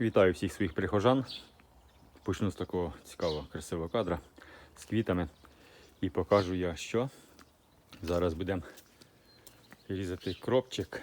Вітаю всіх своїх прихожан. Почну з такого цікавого, красивого кадра з квітами. І покажу я, що зараз будемо різати кропчик.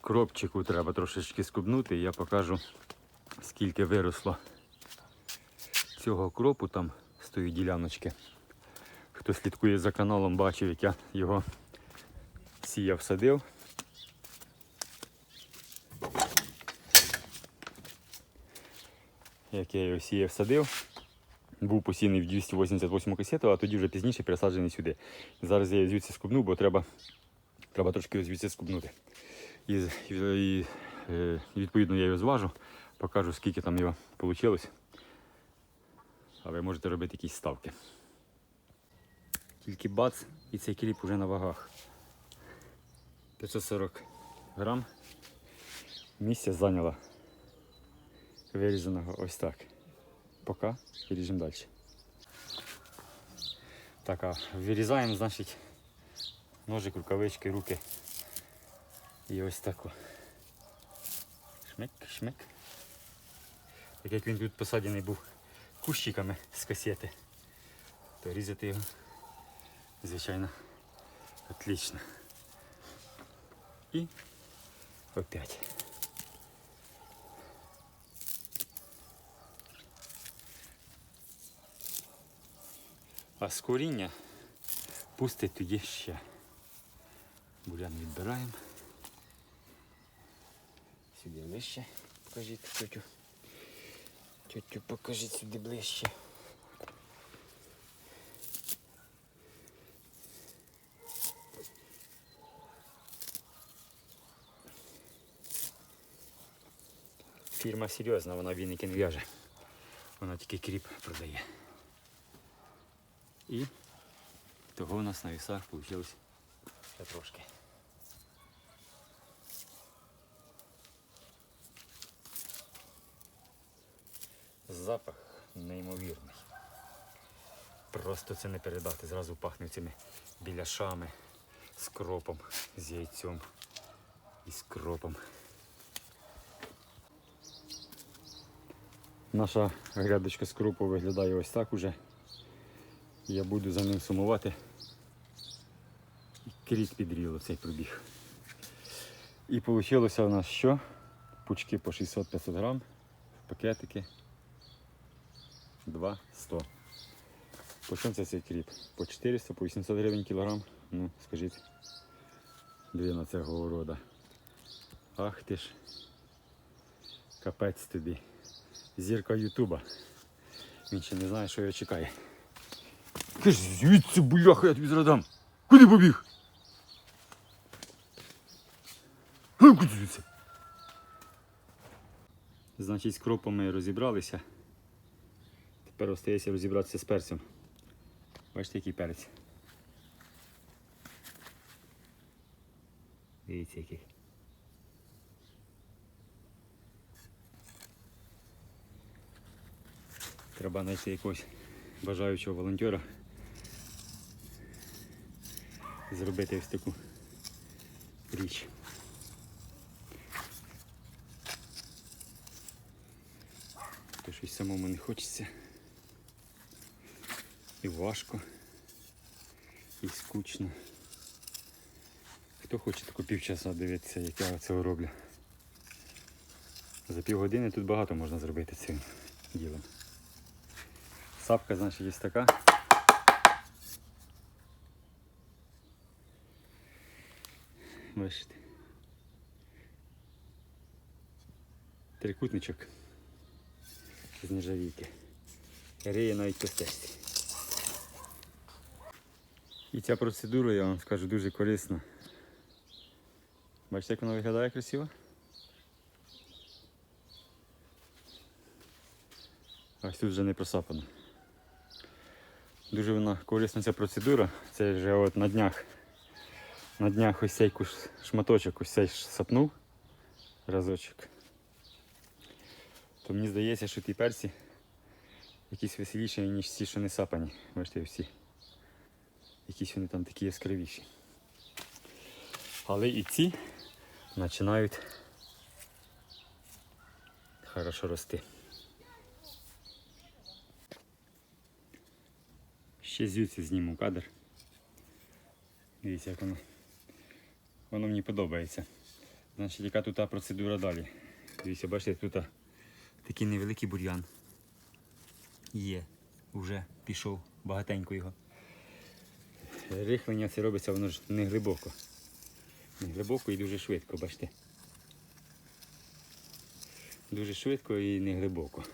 Кропчику треба трошечки скубнути, і я покажу, скільки виросло цього кропу там з тої діляночки. Хто слідкує за каналом, бачив, як я його сіяв, садив. Як я його сіяв садив. Був посіяний в 288 касету, а тоді вже пізніше пересаджений сюди. Зараз я звідси скубну, бо треба, треба трошки звідси скубнути. І, і, е, відповідно я його зважу, покажу, скільки там його вийшло. А ви можете робити якісь ставки. Тільки бац, і цей кліп вже на вагах. 540 грам. Місця зайняло вирізаного ось так. Поки і ріжемо далі. Так, а вирізаємо, значить, ножик, рукавички, руки. І ось тако. Шмик, шмик. Так як він тут посаджений був кущиками з касети, то різати його, звичайно, отлично. І опять. А з коріння пустить тоді ще. Бурян відбираємо. Сюди ближче. Покажіть тетю. Тетю покажіть сюди ближче. Фірма серйозна, вона віники не в'яже. Вона тільки кріп продає. І того у нас на вісах вийшло ще трошки. Запах неймовірний. Просто це не передати. Зразу пахне цими біляшами, з кропом, з яйцем і з кропом. Наша грядочка з кропу виглядає ось так уже. Я буду за ним сумувати. І кріт підріло цей пробіг. І вийшло у нас що? Пучки по 600-500 грам, пакетики 2 100. По чому це цей кріп? По 400, по 800 гривень кілограм. Ну, скажіть, двіна цього урода. Ах ти ж. Капець тобі. Зірка Ютуба. Він ще не знає, що його чекає. Ти ж звідси, бляха, я тобі зрадам. Куди побіг? А, Куди звідси? Значить, з кропом ми розібралися. Тепер остається розібратися з перцем. Бачите, який перець. Дивіться який. Треба знайти якогось бажаючого волонтера. Зробити ось таку річ. То щось самому не хочеться. І важко, і скучно. Хто хоче таку півчаса дивитися, як я це роблю. За півгодини тут багато можна зробити цим ділом. Сапка, значить, є така. Бачите. Трикутничок з нержавійки. Риє навіть. І ця процедура, я вам скажу, дуже корисна. Бачите, як вона виглядає красиво? Ось тут вже не просапано. Дуже вона корисна ця процедура. Це вже от на днях. На днях ось цей шматочок ось цей сапнув разочок. То мені здається, що ті перці якісь веселіші, ніж ті, що не сапані. Бачите, всі. Якісь вони там такі яскравіші. Але і ці починають хорошо рости. Ще звідси зніму кадр. Дивіться, як воно. Воно мені подобається. Значить, яка тут процедура далі? Дивіться, бачите, тут такий невеликий бур'ян. Є, вже пішов багатенько його. Рихлення це робиться, воно ж не глибоко. Не глибоко і дуже швидко, бачите. Дуже швидко і не глибоко.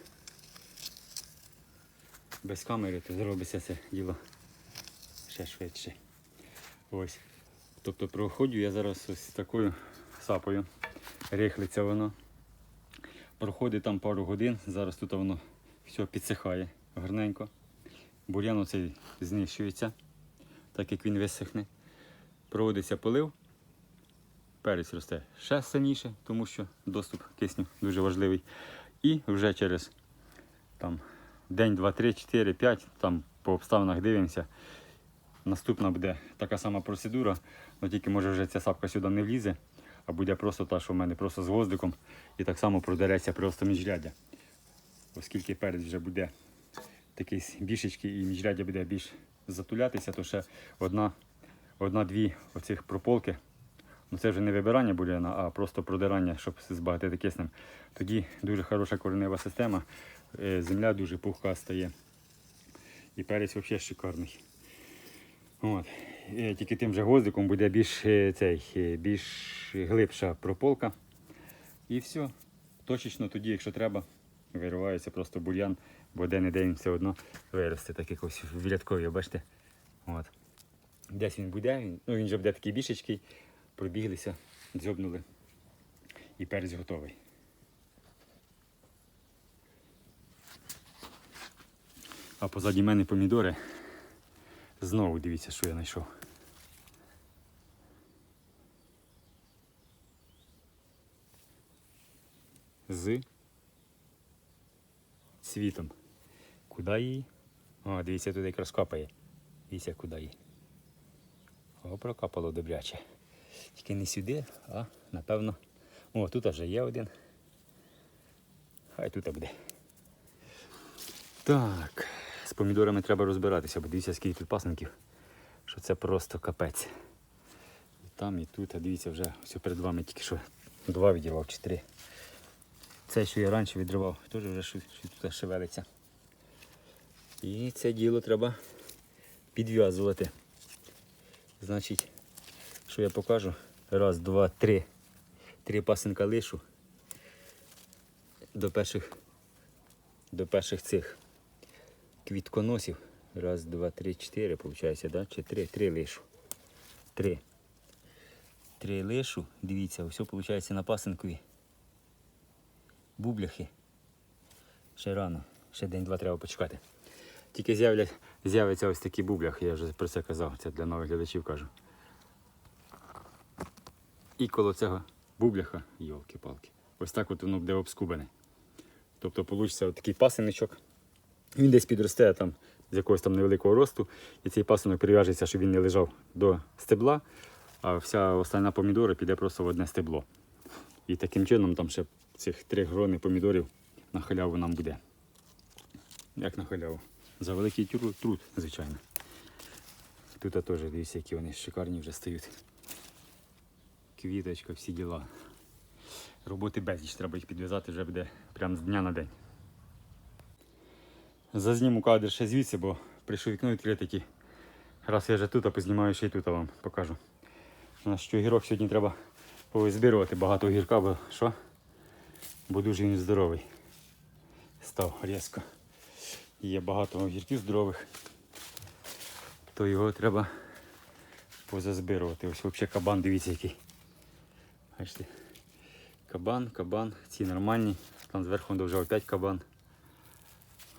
Без камери то зробиться це діло ще швидше. Ось. Тобто проходжу я зараз ось такою сапою. Рихлиться воно. Проходить там пару годин, зараз тут воно все підсихає гарненько. Бур'ян оцей знищується, так як він висохне. Проводиться полив, перець росте ще сильніше, тому що доступ кисню дуже важливий. І вже через там, день, два, три, чотири, п'ять, там по обставинах дивимося. Наступна буде така сама процедура, але тільки може вже ця сапка сюди не влізе, а буде просто та, що в мене просто з гвоздиком, і так само продереться просто міжряддя. Оскільки перець вже буде такий більшечки і міжряддя буде більш затулятися, то ще одна, одна-дві оцих прополки. Ну це вже не вибирання буряна, а просто продирання, щоб збагатити киснем. Тоді дуже хороша коренева система, е, земля дуже пухка стає. І перець взагалі шикарний. От. Е, Тільки тим же гвоздиком буде більш, е, цей, е, більш глибша прополка. І все. Точечно тоді, якщо треба, виривається просто бур'ян, бо де-не-де він все одно виросте, так як в рядкові, бачите. От. Десь він буде, він, ну він вже буде такий більшечкий, пробіглися, дзьобнули. І перець готовий. А позаді мене помідори. Знову дивіться, що я знайшов. З цвітом. Куди її? О, дивіться, тут якраз капає. Дивіться, куди її. О, прокапало добряче. Тільки не сюди, а напевно. О, тут вже є один. Хай тут буде. Так, помідорами треба розбиратися, бо дивіться, скільки тут пасенків, що це просто капець. І там, і тут, а дивіться, вже все перед вами тільки що два відірвав чи три. Це, що я раніше відривав, теж вже що, що тут шевелиться. І це діло треба підв'язувати. Значить, що я покажу? Раз, два, три. Три пасенка лишу до перших, до перших цих квітконосів. Раз, два, три, чотири, виходить, да? Чи три? Три лишу. Три. Три лишу. Дивіться, все виходить на пасенкові. Бубляхи. Ще рано. Ще день-два треба почекати. Тільки з'являть- з'явиться ось такі бубляхи, я вже про це казав, це для нових глядачів кажу. І коло цього бубляха, йолки-палки, ось так от воно буде обскубане. Тобто вийде такий пасиничок. Він десь підросте там з якогось там невеликого росту, і цей пасинок прив'яжеться, щоб він не лежав до стебла, а вся остальна помідора піде просто в одне стебло. І таким чином там ще цих три грони помідорів на халяву нам буде. Як на халяву? За великий труд звичайно. Тут теж дивіться, які вони шикарні вже стають. Квіточка, всі діла. Роботи безліч, треба їх підв'язати вже буде прямо з дня на день. Зазніму кадр ще звідси, бо прийшов вікно відкрити. такі. Раз я вже тут, а познімаю ще й тут вам покажу. У нас що огірок сьогодні треба повизбирувати багато огірка, бо що? Бо дуже він здоровий. Став різко. Є багато огірків здорових, то його треба позазбирувати. Ось взагалі кабан, дивіться який. Бачите? Кабан, кабан, ці нормальні. Там зверху вже опять кабан.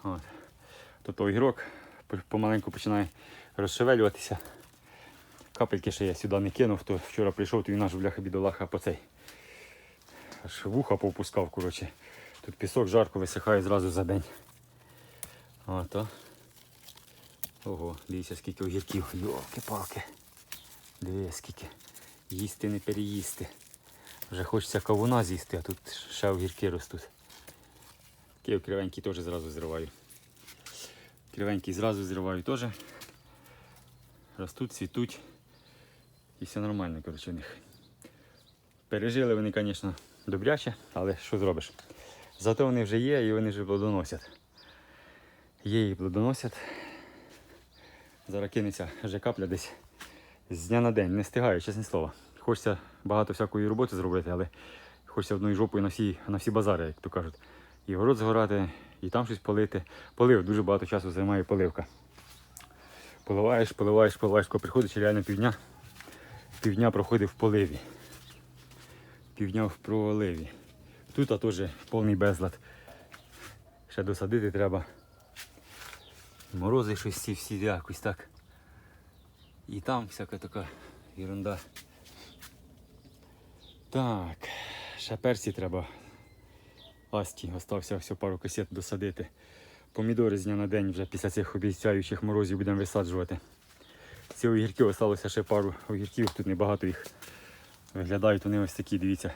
От. Тобто огірок по- помаленьку починає розшевелюватися. Капельки ще я сюди не кинув, то вчора прийшов, то він наш бляха бідолаха по цей. Аж вуха повпускав, коротше. Тут пісок жарко висихає зразу за день. Ото. Ого, дивіться, скільки огірків. Йолки-палки. Дивіться, скільки. Їсти не переїсти. Вже хочеться кавуна з'їсти, а тут ще огірки ростуть. Київ кривенький теж зразу зриваю. Кривенький зразу зриваю теж. Ростуть, цвітуть. І все нормально, коротше, у них. Пережили вони, звісно, добряче, але що зробиш? Зато вони вже є і вони вже плодоносять. Є і плодоносять. Зараз кинеться вже капля десь з дня на день. Не встигаю, чесне слово. Хочеться багато всякої роботи зробити, але хочеться одною жопою на всі, на всі базари, як то кажуть. І город згорати, і там щось полити. Полив, дуже багато часу займає поливка. Поливаєш, поливаєш, поливаєш, коли приходиш реально півдня. Півдня проходить в поливі. Півдня в проливі. Тут теж повний безлад. Ще досадити треба. Морози щось ці всі якось так. І там всяка така ерунда. Так, ще персі треба. Асті, остався всього пару касет досадити. Помідори з дня на день вже після цих обіцяючих морозів будемо висаджувати. Ці огірки залишилося ще пару огірків, тут небагато їх. Виглядають вони ось такі, дивіться.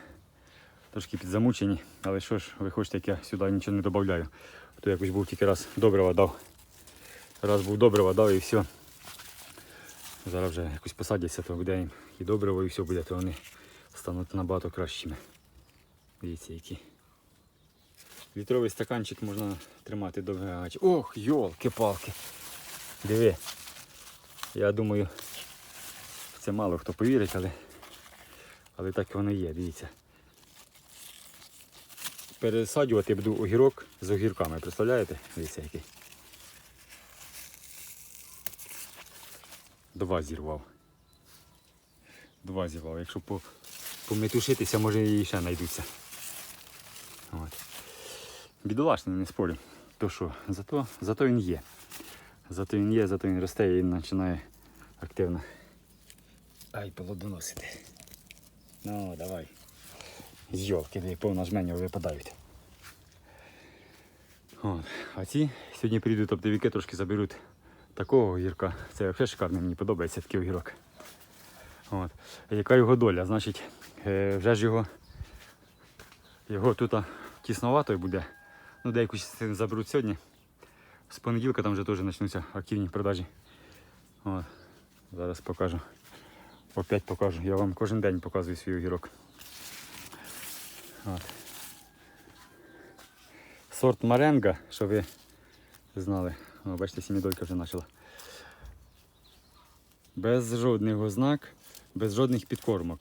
Трошки підзамучені, але що ж, ви хочете, як я сюди нічого не додаю. То якось був тільки раз добрива дав. Раз був добрива дав і все. Зараз вже якось посадяться, то буде їм і добриво, і все буде, то вони стануть набагато кращими. Дивіться які. Літровий стаканчик можна тримати довго. Ох, йолки-палки. Диви. Я думаю, це мало хто повірить, але, але так воно є, дивіться. Пересаджувати буду огірок з огірками, представляєте? Дивіться який. Два зірвав. Два зірвав. Якщо пометушитися, може і ще знайдуться. Бідолашний, не спорю. То що, зато, зато він є. Зато він є, зато він росте і починає активно. Ай, плодоносити. Ну, давай. Йолки, де повна жменя випадають. От. А ці сьогодні прийдуть оптовики, трошки заберуть такого огірка. Це взагалі шикарно, мені подобається такий огірок. От. Яка його доля? Значить, е, вже ж його, його тут тісновато буде. Ну, деяку частину заберуть сьогодні. З понеділка там вже теж почнуться активні продажі. От. Зараз покажу. Опять покажу. Я вам кожен день показую свій огірок. От. Сорт Маренга, що ви знали. О, бачите, сімідолька вже почала. Без жодних ознак, без жодних підкормок.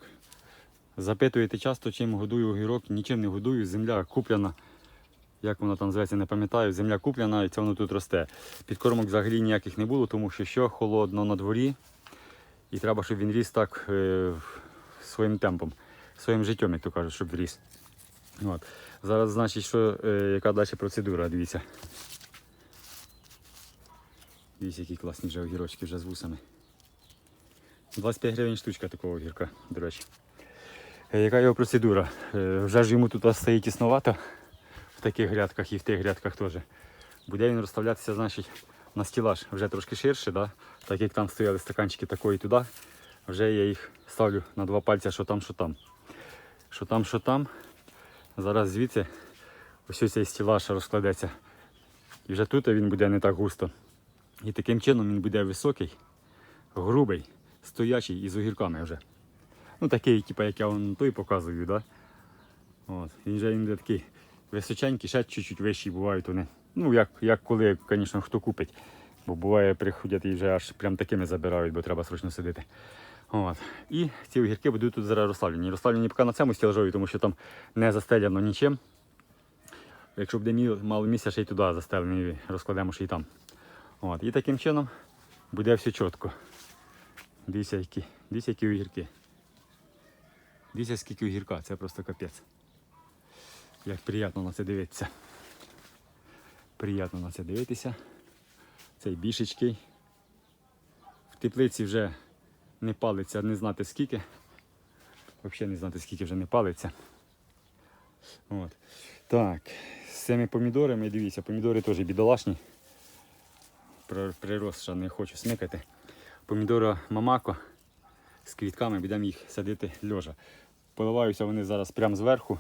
Запитуєте часто, чим годую огірок, нічим не годую, земля куплена. Як воно там зветься, не пам'ятаю. Земля куплена і це воно тут росте. Підкормок взагалі ніяких не було, тому що що холодно на дворі. І треба, щоб він ріс так е, своїм темпом, своїм життям, як то кажуть, щоб ріс. От. Зараз, значить, що, е, яка далі процедура, дивіться. Дивіться, які класні вже огірочки вже з вусами. 25 гривень штучка такого огірка, до речі. Е, Яка його процедура? Е, Вже ж йому тут стоїть тісновато в таких грядках і в тих грядках теж. Буде він розставлятися, значить, на стілаж вже трошки ширше, да? так як там стояли стаканчики такої туди. Вже я їх ставлю на два пальця, що там, що там. Що там, що там. Зараз звідси ось цей стілаж розкладеться. І вже тут він буде не так густо. І таким чином він буде високий, грубий, стоячий і з огірками вже. Ну такий, типу, як я вам той показую, да? От. Він вже він буде такий височенький, ще чуть-чуть вищий бувають вони. Ну, як, як коли, звісно, хто купить. Бо буває, приходять і вже аж прям такими забирають, бо треба срочно сидити. От. І ці огірки будуть тут зараз розставлені. Розставлені поки на цьому стілажові, тому що там не застеляно нічим. Якщо буде мало місця, ще й туди застелені, розкладемо ще й там. От. І таким чином буде все чітко. Дивіться, які, дивіться, які огірки. Дивіться, скільки огірка, це просто капець. Як приємно на це дивитися. Приємно на це дивитися. Цей бішечкий. В теплиці вже не палиться, не знати скільки. Взагалі не знати скільки вже не палиться. От. Так, з цими помідорами, дивіться, помідори теж бідолашні. Прирост ще не хочу смикати. Помідора мамако з квітками, будемо їх садити льожа. Поливаються вони зараз прямо зверху.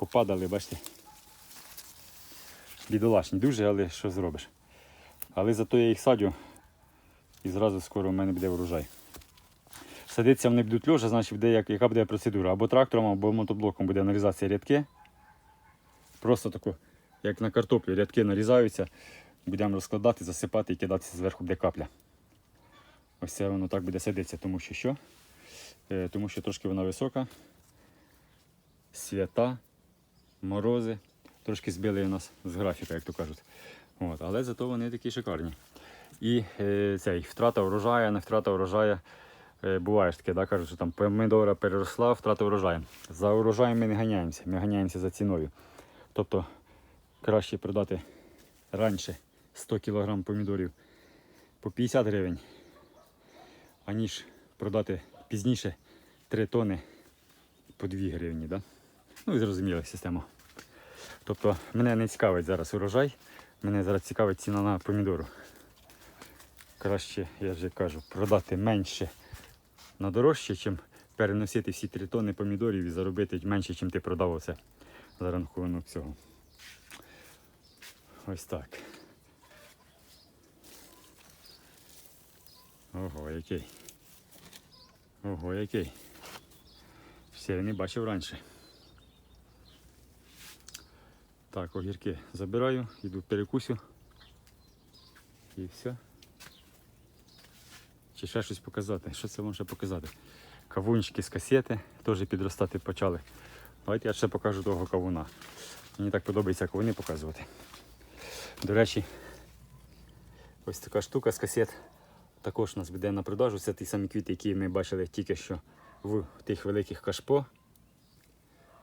Попадали, бачите. бідолашні дуже, але що зробиш. Але зато я їх садю і зразу скоро в мене буде врожай. Садиться вони будуть льожа, значить буде, як, яка буде процедура. Або трактором, або мотоблоком буде нарізатися рядки. Просто тако, як на картоплі, рядки нарізаються, будемо розкладати, засипати і кидати зверху буде капля. Ось це воно так буде садитися, тому що що? Е, Тому що трошки вона висока, свята, морози. Трошки збили нас з графіка, як то кажуть. От, але зато вони такі шикарні. І е, цей, втрата врожаю, не втрата врожаю. Е, буває ж таке, да, кажуть, що там помидора переросла, втрата врожаю. За урожаєм ми не ганяємося, ми ганяємося за ціною. Тобто краще продати раніше 100 кг помідорів по 50 гривень, аніж продати пізніше 3 тони по 2 гривні. Да? Ну і зрозуміла система. Тобто мене не цікавить зараз урожай, мене зараз цікавить ціна на помідору. Краще, я вже кажу, продати менше на дорожче, чим переносити всі 3 тони помідорів і заробити менше, чим ти продав оце за рахунок цього. Ось так. Ого, який. Ого, який. Все я не бачив раніше. Так, огірки забираю, йду перекусю. І все. Чи ще щось показати? Що це ще показати? Кавунчики з касети теж підростати почали. Давайте я ще покажу того кавуна. Мені так подобається кавуни показувати. До речі, ось така штука з касет також у нас буде на продажу. Це ті самі квіти, які ми бачили тільки що в тих великих кашпо.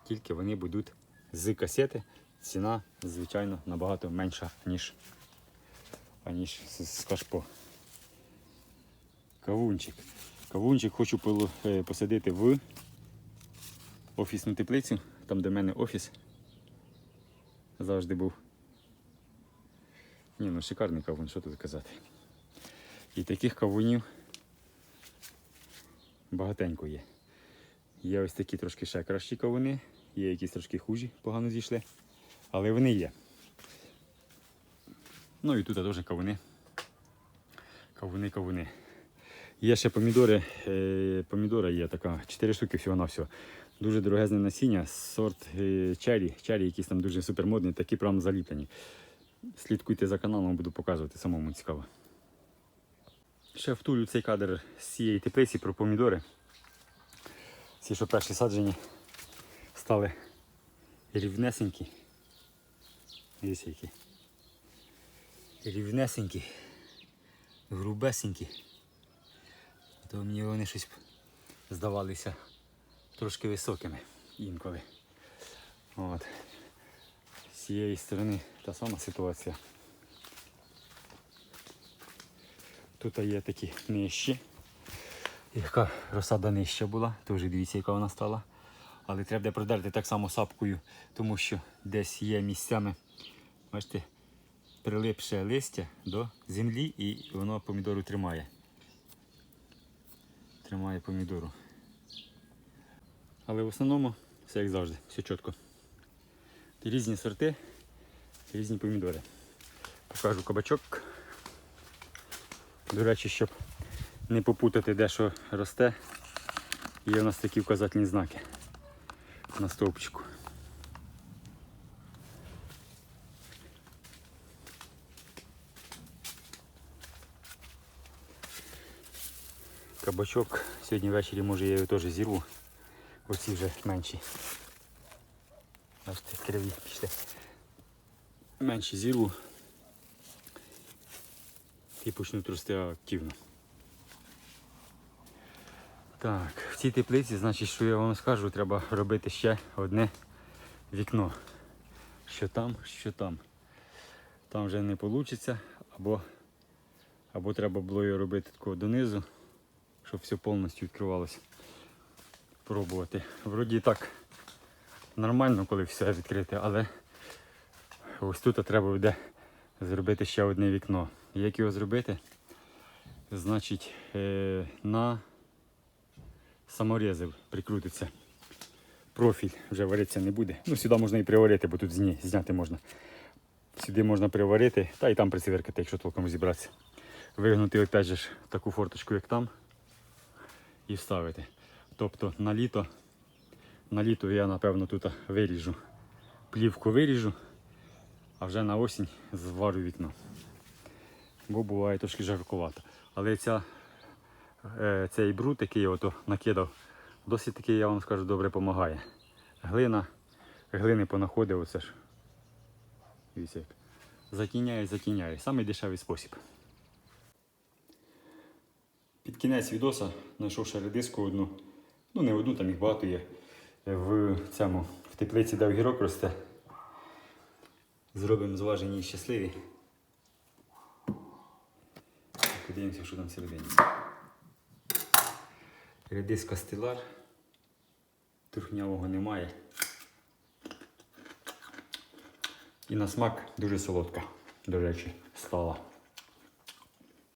Тільки вони будуть з касети. Ціна, звичайно, набагато менша, ніж, аніж з, кашпо. Кавунчик. Кавунчик хочу е, посадити в офісну теплицю, там де в мене офіс завжди був. Ні, ну шикарний кавун, що тут казати. І таких кавунів багатенько є. Є ось такі трошки ще кращі кавуни, є якісь трошки хужі, погано зійшли. Але вони є. Ну і тут теж кавуни. Кавуни, кавуни. Є ще помідори. е, Помідора є така, 4 штуки всього на всього. Дуже дорогезне насіння, сорт е, черрі. Черрі якісь там дуже супермодні, такі прямо заліплені. Слідкуйте за каналом, буду показувати, самому цікаво. Ще втулю цей кадр з цієї теплиці про помідори. Ці, що перші саджені, стали рівнесенькі. Дивіться які. Рівнесенькі, грубесенькі. То мені вони щось здавалися трошки високими інколи. От. З цієї сторони та сама ситуація. Тут є такі нижчі. Яка розсада нижча була, теж дивіться, яка вона стала. Але треба буде продерти так само сапкою, тому що десь є місцями, бачите, прилипше листя до землі і воно помідору тримає. Тримає помідору. Але в основному все як завжди, все чітко. Різні сорти, різні помідори. Покажу кабачок. До речі, щоб не попутати, де що росте, є у нас такі вказательні знаки на стовпчику. Кабачок сьогодні ввечері може я його теж зірву. Оці вже менші. Бачите, криві пішли. Менші зірву. І почнуть рости активно. Так, в цій теплиці, значить, що я вам скажу, треба робити ще одне вікно. Що там, що там. Там вже не вийде, або, або треба було його робити такого донизу, щоб все повністю відкривалося. Пробувати. Вроді так нормально, коли все відкрите, але ось тут треба буде зробити ще одне вікно. Як його зробити? Значить, е, на саморези прикрутиться. Профіль вже варитися не буде. Ну, сюди можна і приварити, бо тут зні, зняти можна. Сюди можна приварити, та і там присвіркати, якщо толком розібратися. Вигнути опять же таку форточку, як там, і вставити. Тобто на літо, на літо я напевно тут виріжу. Плівку виріжу, а вже на осінь зварю вікно. Бо буває трошки жаркувато. Але ця, цей бруд, який я ото накидав, досить таки, я вам скажу, добре допомагає. Глина, глини понаходив, оце ж. Дивіться як. Затіняє, затіняє. Самий дешевий спосіб. Під кінець відоса знайшов ще редиску одну. Ну не одну, там їх багато є. В цьому в теплиці, де огірок росте. Зробимо зважені і щасливі. Подивимося, що там всередині. Редиска стилар. Трухнявого немає. І на смак дуже солодка, до речі, стала.